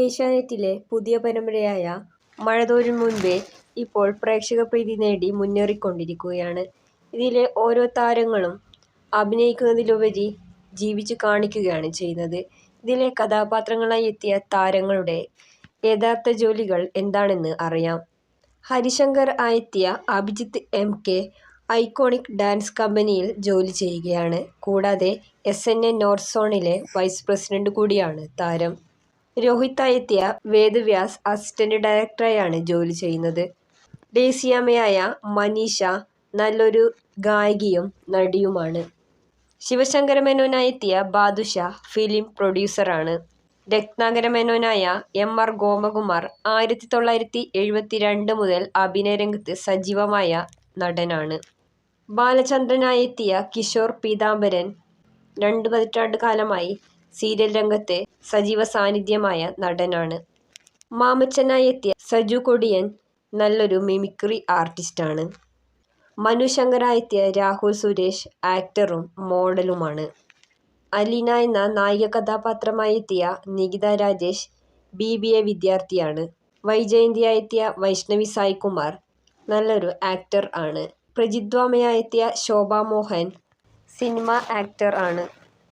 ഏഷ്യാനെറ്റിലെ പുതിയ പരമ്പരയായ മഴതോരും മുൻപേ ഇപ്പോൾ പ്രേക്ഷക പ്രീതി നേടി മുന്നേറിക്കൊണ്ടിരിക്കുകയാണ്. ഇതിലെ ഓരോ താരങ്ങളും അഭിനയിക്കുന്നതിലുപരി ജീവിച്ചു കാണിക്കുകയാണ് ചെയ്യുന്നത്. ഇതിലെ കഥാപാത്രങ്ങളായി എത്തിയ താരങ്ങളുടെ യഥാർത്ഥ ജോലികൾ എന്താണെന്ന് അറിയാം. Harishankar ആയെത്തിയ Abhijith M. K iconic dance കമ്പനിയിൽ ജോലി ചെയ്യുകയാണ്. കൂടാതെ എസ്. എൻ. എ നോർത്ത് സോണിലെ വൈസ് പ്രസിഡന്റ് കൂടിയാണ് താരം. രോഹിത് ആയെത്തിയ വേദവ്യാസ് അസിസ്റ്റന്റ് ഡയറക്ടറായാണ് ജോലി ചെയ്യുന്നത്. ഡേസിയാമ്മയായ മനീഷ നല്ലൊരു ഗായികയും നടിയുമാണ്. ശിവശങ്കര മേനോനായെത്തിയ ബാദുഷ ഫിലിം പ്രൊഡ്യൂസറാണ്. രത്നാകര മേനോനായ എം. ആർ. ഗോമകുമാർ ആയിരത്തി തൊള്ളായിരത്തി എഴുപത്തിരണ്ട് മുതൽ അഭിനയരംഗത്ത് സജീവമായ നടനാണ്. ബാലചന്ദ്രനായെത്തിയ കിഷോർ പീതാംബരൻ രണ്ട് പതിറ്റാണ്ട് കാലമായി സീരിയൽ രംഗത്തെ സജീവ സാന്നിധ്യമായ നടനാണ്. മാമച്ചനായെത്തിയ സജു കൊടിയൻ നല്ലൊരു മിമിക്രി ആർട്ടിസ്റ്റാണ്. മനു ശങ്കറായെത്തിയ രാഹുൽ സുരേഷ് ആക്ടറും മോഡലുമാണ്. അലീന എന്ന നായിക കഥാപാത്രമായെത്തിയ Nikita Rajesh B. B. A വിദ്യാർത്ഥിയാണ്. വൈജയന്തിയായെത്തിയ വൈഷ്ണവി സായ്കുമാർ നല്ലൊരു ആക്ടർ ആണ്. പ്രജിദ്വാമയായെത്തിയ ശോഭ മോഹൻ സിനിമ ആക്ടർ ആണ്.